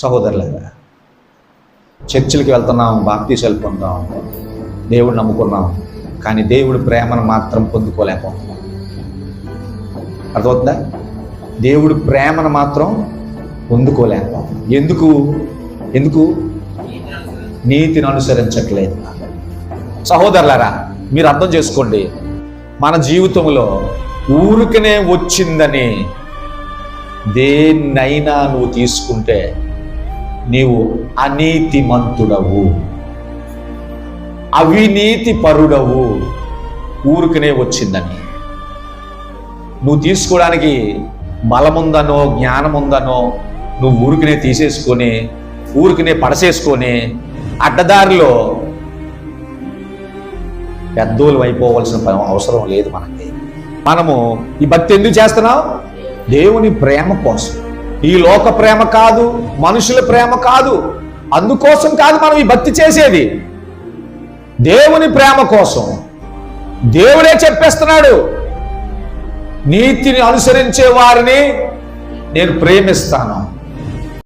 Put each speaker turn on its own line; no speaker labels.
సహోదరులారా చర్చిలకి వెళ్తున్నాం బాప్తీసాలు పొందాం దేవుడు నమ్ముకున్నాం కానీ దేవుడు ప్రేమను మాత్రం పొందుకోలేకపోతున్నాం. అర్థమవుతుందా? దేవుడు ప్రేమను మాత్రం పొందుకోలేకపోతున్నాం. ఎందుకు? ఎందుకు? నీతిని అనుసరించట్లేదు. సహోదరులారా మీరు అర్థం చేసుకోండి. మన జీవితంలో ఊరికనే వచ్చిందని దేన్నైనా నువ్వు తీసుకుంటే నీవు అనీతిమంతుడవు. అవినీతి పరుడవు ఊరికనే వచ్చిందని. నువ్వు తీసుకోవడానికి బలముందనో జ్ఞానముందనో నువ్వు ఊరికనే తీసేసుకొని ఊరికనే పడసేసుకొని అడ్డదారిలో పెద్దోళ్ళు అయిపోవలసిన అవసరం లేదు మనకి. మనము ఈ భక్తి ఎందుకు చేస్తున్నావు? దేవుని ప్రేమ కోసం. ఈ లోక ప్రేమ కాదు మనుషుల ప్రేమ కాదు. అందుకోసం కాదు మనం ఈ భక్తి చేసేది. దేవుని ప్రేమ కోసం. దేవుడే చెప్పేస్తున్నాడు నీతిని అనుసరించే వారిని నేను ప్రేమిస్తాను.